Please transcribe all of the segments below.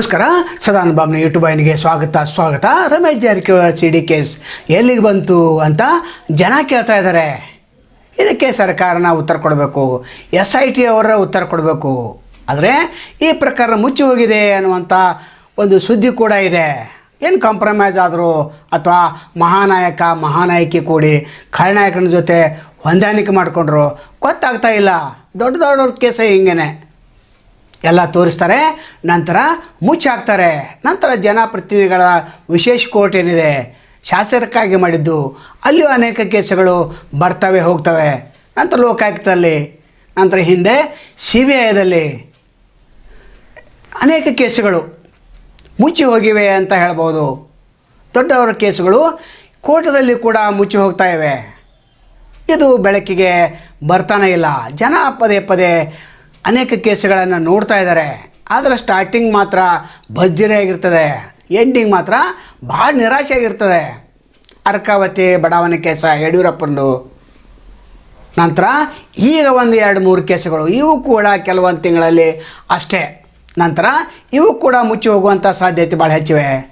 ನಮಸ್ಕಾರ. ಸದಾನ್ ಬಾಬ್ನ ಯೂಟ್ಯೂಬ್ ಐನಿಗೆ ಸ್ವಾಗತ ಸ್ವಾಗತ. Ramesh Jarkiholi C D case ಎಲ್ಲಿಗೆ ಬಂತು ಅಂತ ಜನ ಕೇಳ್ತಾ ಇದ್ದಾರೆ. ಇದಕ್ಕೆ ಸರ್ಕಾರನ ಉತ್ತರ ಕೊಡಬೇಕು ಎಸ್ ಐ ಟಿ ಅವರ ಉತ್ತರ ಕೊಡಬೇಕು. ಆದರೆ ಈ ಪ್ರಕರಣ ಮುಚ್ಚಿ ಹೋಗಿದೆ ಅನ್ನುವಂಥ ಒಂದು ಸುದ್ದಿ ಕೂಡ ಇದೆ. ಏನು ಕಾಂಪ್ರಮೈಸ್ ಆದರೂ ಅಥವಾ ಮಹಾನಾಯಕ, ಮಹಾನಾಯಕಿ ಕೂಡಿ ಖಳನಾಯಕನ ಜೊತೆ ಹೊಂದಾಣಿಕೆ ಮಾಡಿಕೊಂಡ್ರು, ಗೊತ್ತಾಗ್ತಾ ಇಲ್ಲ. ದೊಡ್ಡ ದೊಡ್ಡವ್ರ ಕೇಸೇ ಹಿಂಗೇನೆ. ಎಲ್ಲ ತೋರಿಸ್ತಾರೆ. ನಂತರ ಮುಚ್ಚಾಕ್ತಾರೆ ನಂತರ ಜನಪ್ರತಿನಿಧಿಗಳ ವಿಶೇಷ ಕೋರ್ಟ್ ಏನಿದೆ ಶಾಸಕಕ್ಕಾಗಿ ಮಾಡಿದ್ದು ಅಲ್ಲಿಯೂ ಅನೇಕ ಕೇಸುಗಳು ಬರ್ತವೆ, ಹೋಗ್ತವೆ. ನಂತರ ಲೋಕಾಯುಕ್ತದಲ್ಲಿ, ನಂತರ ಹಿಂದೆ ಸಿ ಬಿ ಐದಲ್ಲಿ ಅನೇಕ ಕೇಸುಗಳು ಮುಚ್ಚಿ ಹೋಗಿವೆ ಅಂತ ಹೇಳ್ಬೋದು. ದೊಡ್ಡವರ ಕೇಸುಗಳು ಕೋರ್ಟದಲ್ಲಿ ಕೂಡ ಮುಚ್ಚಿ ಹೋಗ್ತಾ ಇವೆ. ಇದು ಬೆಳಕಿಗೆ ಬರ್ತಾನೆ ಇಲ್ಲ. ಜನ ಪದೇ ಪದೇ ಅನೇಕ ಕೇಸುಗಳನ್ನು ನೋಡ್ತಾ ಇದ್ದಾರೆ. ಆದರೆ ಸ್ಟಾರ್ಟಿಂಗ್ ಮಾತ್ರ ಭರ್ಜರಿಯಾಗಿರ್ತದೆ ಎಂಡಿಂಗ್ ಮಾತ್ರ ಭಾಳ ನಿರಾಶೆಯಾಗಿರ್ತದೆ. ಅರ್ಕಾವತಿ, ಬಡಾವಣೆ ಕೇಸ ಯಡಿಯೂರಪ್ಪಂದು ನಂತರ ಈಗ ಒಂದು ಎರಡು ಮೂರು ಕೇಸುಗಳು. ಇವು ಕೂಡ ಕೆಲವೊಂದು ತಿಂಗಳಲ್ಲಿ ಅಷ್ಟೇ. ನಂತರ ಇವು ಕೂಡ ಮುಚ್ಚಿ ಹೋಗುವಂಥ ಸಾಧ್ಯತೆ ಭಾಳ ಹೆಚ್ಚಿವೆ.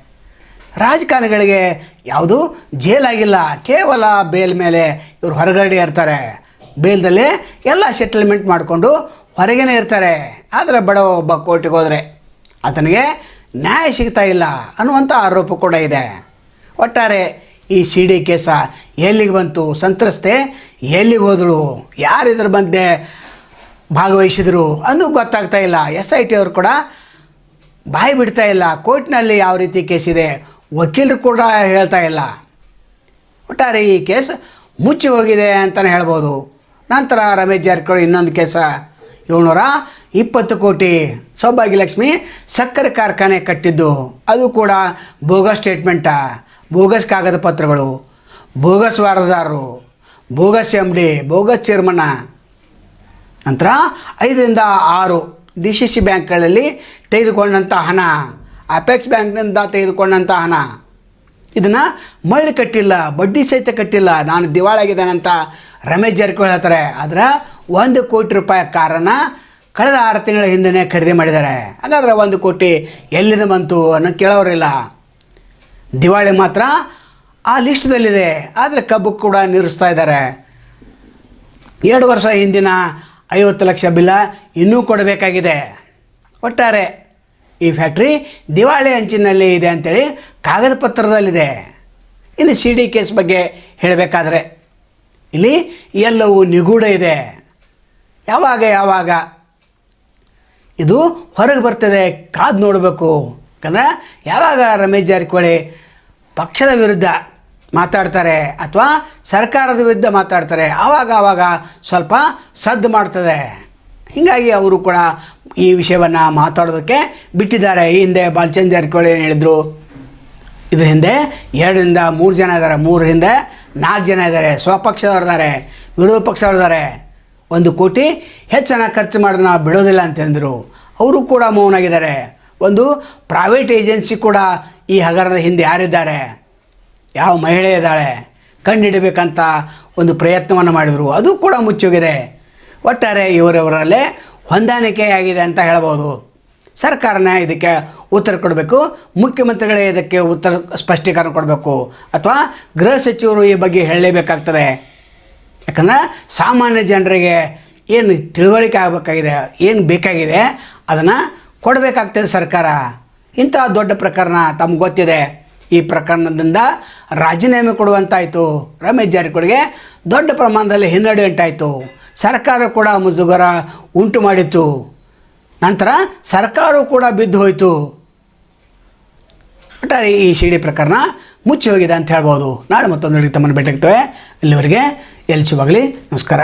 ರಾಜಕಾರಣಿಗಳಿಗೆ ಯಾವುದು ಜೇಲಾಗಿಲ್ಲ. ಕೇವಲ ಬೇಲ್ ಮೇಲೆ ಇವರು ಹೊರಗಡೆ ಇರ್ತಾರೆ. ಬೇಲ್ದಲ್ಲಿ ಎಲ್ಲ ಸೆಟಲ್ಮೆಂಟ್ ಮಾಡಿಕೊಂಡು ಹೊರಗೇನೆ ಇರ್ತಾರೆ, ಆದರೆ ಬಡ ಒಬ್ಬ ಕೋರ್ಟಿಗೆ ಹೋದರೆ ಆತನಿಗೆ ನ್ಯಾಯ ಸಿಗ್ತಾ ಇಲ್ಲ ಅನ್ನುವಂಥ ಆರೋಪ ಕೂಡ ಇದೆ. ಒಟ್ಟಾರೆ ಈ ಸಿ ಡಿ ಕೇಸ ಎಲ್ಲಿಗೆ ಬಂತು, ಸಂತ್ರಸ್ತೆ ಎಲ್ಲಿಗೆ ಹೋದಳು ಯಾರಿದ್ರ ಬಂದೆ ಭಾಗವಹಿಸಿದರು ಅಂದು ಗೊತ್ತಾಗ್ತಾ ಇಲ್ಲ. ಎಸ್ ಐ ಟಿ ಅವರು ಕೂಡ ಬಾಯಿ ಬಿಡ್ತಾ ಇಲ್ಲ. ಕೋರ್ಟ್ನಲ್ಲಿ ಯಾವ ರೀತಿ ಕೇಸಿದೆ ವಕೀಲರು ಕೂಡ ಹೇಳ್ತಾ ಇಲ್ಲ. ಒಟ್ಟಾರೆ ಈ ಕೇಸ್ ಮುಚ್ಚಿ ಹೋಗಿದೆ ಅಂತಲೇ ಹೇಳ್ಬೋದು. ನಂತರ ರಮೇಶ್ ಜಾರಕಿಹೊಳಿ ಇನ್ನೊಂದು ಕೇಸ ಏಳ್ನೂರ ಇಪ್ಪತ್ತು ಕೋಟಿ. ಸೌಭಾಗ್ಯಲಕ್ಷ್ಮಿ ಸಕ್ಕರೆ ಕಾರ್ಖಾನೆ ಕಟ್ಟಿದ್ದು. ಅದು ಕೂಡ ಬೋಗಸ್ ಸ್ಟೇಟ್ಮೆಂಟಾ ಬೋಗಸ್ ಕಾಗದ ಪತ್ರಗಳು. ಬೋಗಸ್ ವಾರದಾರರು. ಬೋಗಸ್ ಎಂ ಡಿ ಬೋಗಸ್ ಚೇರ್ಮನ ನಂತರ ಐದರಿಂದ ಆರು ಡಿ ಸಿ ಸಿ ಬ್ಯಾಂಕ್ಗಳಲ್ಲಿ ತೆಗೆದುಕೊಂಡಂಥ ಹಣ. ಅಪೆಕ್ಸ್ ಬ್ಯಾಂಕ್ನಿಂದ ತೆಗೆದುಕೊಂಡಂಥ ಹಣ. ಇದನ್ನು ಮಳ್ಳಿ ಕಟ್ಟಿಲ್ಲ, ಬಡ್ಡಿ ಸಹಿತ ಕಟ್ಟಿಲ್ಲ. ನಾನು ದಿವಾಳಾಗಿದ್ದಾನಂತ ರಮೇಶ್ ಜಾರಕಿಹೊಳಿ ಹೇಳ್ತಾರೆ. ಆದರೆ ಒಂದು ಕೋಟಿ ರೂಪಾಯಿ ಕಾರನ್ನು ಕಳೆದ ಆರು ತಿಂಗಳ ಹಿಂದೆ ಖರೀದಿ ಮಾಡಿದ್ದಾರೆ. ಹಾಗಾದ್ರೆ ಒಂದು ಕೋಟಿ ಎಲ್ಲಿಂದ ಬಂತು ಅನ್ನೋ ಕೇಳೋರಿಲ್ಲ. ದಿವಾಳಿ ಮಾತ್ರ ಆ ಲಿಸ್ಟ್ದಲ್ಲಿದೆ ಆದರೆ ಕಬ್ಬು ಕೂಡ ನಿರ್ಸ್ತಾ ಇದ್ದಾರೆ. ಎರಡು ವರ್ಷ ಹಿಂದಿನ ಐವತ್ತು ಲಕ್ಷ ಬಿಲ್ಲ ಇನ್ನೂ ಕೊಡಬೇಕಾಗಿದೆ. ಒಟ್ಟಾರೆ ಈ ಫ್ಯಾಕ್ಟ್ರಿ ದಿವಾಳಿ ಅಂಚಿನಲ್ಲಿ ಇದೆ ಅಂಥೇಳಿ ಕಾಗದ ಪತ್ರದಲ್ಲಿದೆ. ಇನ್ನು ಸಿ ಡಿ ಕೇಸ್ ಬಗ್ಗೆ ಹೇಳಬೇಕಾದ್ರೆ ಇಲ್ಲಿ ಎಲ್ಲವೂ ನಿಗೂಢ ಇದೆ. ಯಾವಾಗ ಯಾವಾಗ? ಇದು ಹೊರಗೆ ಬರ್ತದೆ, ಕಾದು ನೋಡಬೇಕು. ಯಾಕಂದ್ರೆ ಯಾವಾಗ ರಮೇಶ್ ಜಾರಕಿಹೊಳಿ ಪಕ್ಷದ ವಿರುದ್ಧ ಮಾತಾಡ್ತಾರೆ ಅಥವಾ ಸರ್ಕಾರದ ವಿರುದ್ಧ ಮಾತಾಡ್ತಾರೆ, ಆವಾಗ ಆವಾಗ ಸ್ವಲ್ಪ ಸದ್ದು ಮಾಡ್ತದೆ. ಹೀಗಾಗಿ ಅವರು ಕೂಡ ಈ ವಿಷಯವನ್ನು ಮಾತಾಡೋದಕ್ಕೆ ಬಿಟ್ಟಿದ್ದಾರೆ. ಈ ಹಿಂದೆ ಬಾಲಚಂದ್ರ ಜಾರಕಿಹೊಳಿ ಏನು ಹೇಳಿದರು? ಇದ್ರ ಹಿಂದೆ ಎರಡರಿಂದ ಮೂರು ಜನ ಇದ್ದಾರೆ. ಮೂರು ಹಿಂದೆ ನಾಲ್ಕು ಜನ ಇದ್ದಾರೆ. ಸ್ವಪಕ್ಷದವ್ರಿದ್ದಾರೆ ವಿರೋಧ ಪಕ್ಷದವ್ರು ಇದ್ದಾರೆ. ಒಂದು ಕೋಟಿ ಹೆಚ್ಚು ಹಣ ಖರ್ಚು ಮಾಡಿದ್ರೆ ನಾವು ಬಿಡೋದಿಲ್ಲ ಅಂತಂದರು. ಅವರು ಕೂಡ ಮೌನಾಗಿದ್ದಾರೆ. ಒಂದು ಪ್ರೈವೇಟ್ ಏಜೆನ್ಸಿ ಕೂಡ ಈ ಹಗರಣದ ಹಿಂದೆ ಯಾರಿದ್ದಾರೆ? ಯಾವ ಮಹಿಳೆ ಇದ್ದಾಳೆ? ಕಂಡುಹಿಡಬೇಕಂತ ಒಂದು ಪ್ರಯತ್ನವನ್ನು ಮಾಡಿದರು. ಅದು ಕೂಡ ಮುಚ್ಚೋಗಿದೆ. ಒಟ್ಟಾರೆ ಇವರವರಲ್ಲೇ ಹೊಂದಾಣಿಕೆ ಆಗಿದೆ ಅಂತ ಹೇಳ್ಬೋದು ಸರ್ಕಾರನ ಇದಕ್ಕೆ ಉತ್ತರ ಕೊಡಬೇಕು. ಮುಖ್ಯಮಂತ್ರಿಗಳೇ ಇದಕ್ಕೆ ಉತ್ತರ ಸ್ಪಷ್ಟೀಕರಣ ಕೊಡಬೇಕು. ಅಥವಾ ಗೃಹ ಸಚಿವರು ಈ ಬಗ್ಗೆ ಹೇಳಲೇಬೇಕಾಗ್ತದೆ. ಯಾಕಂದ್ರೆ ಸಾಮಾನ್ಯ ಜನರಿಗೆ ಏನು ತಿಳುವಳಿಕೆ ಆಗಬೇಕಾಗಿದೆ, ಏನು ಬೇಕಾಗಿದೆ, ಅದನ್ನು ಕೊಡಬೇಕಾಗ್ತದೆ ಸರ್ಕಾರ. ಇಂಥ ದೊಡ್ಡ ಪ್ರಕರಣ ತಮ್ಗೆ ಗೊತ್ತಿದೆ. ಈ ಪ್ರಕರಣದಿಂದ ರಾಜೀನಾಮೆ ಕೊಡುವಂತಾಯಿತು. ರಮೇಶ್ ಜಾರಕಿಹೊಳಿಗೆ ದೊಡ್ಡ ಪ್ರಮಾಣದಲ್ಲಿ ಹಿನ್ನಡೆ ಉಂಟಾಯಿತು. ಸರ್ಕಾರ ಕೂಡ ಮುಜುಗರ ಉಂಟು ಮಾಡಿತು ನಂತರ ಸರ್ಕಾರವು ಕೂಡ ಬಿದ್ದು ಹೋಯಿತು. ಒಟ್ಟಾರೆ ಈ ಶಿಡಿ ಪ್ರಕರಣ ಮುಚ್ಚಿ ಹೋಗಿದೆ ಅಂತ ಹೇಳ್ಬೋದು. ನಾಳೆ ಮತ್ತೊಂದು ತಮ್ಮನ್ನು ಭೇಟಿಯಾಗ್ತೇವೆ. ಇಲ್ಲಿವರೆಗೆ ಎಲ್ಲಿ ಶುಭಾಗಲಿ ನಮಸ್ಕಾರ.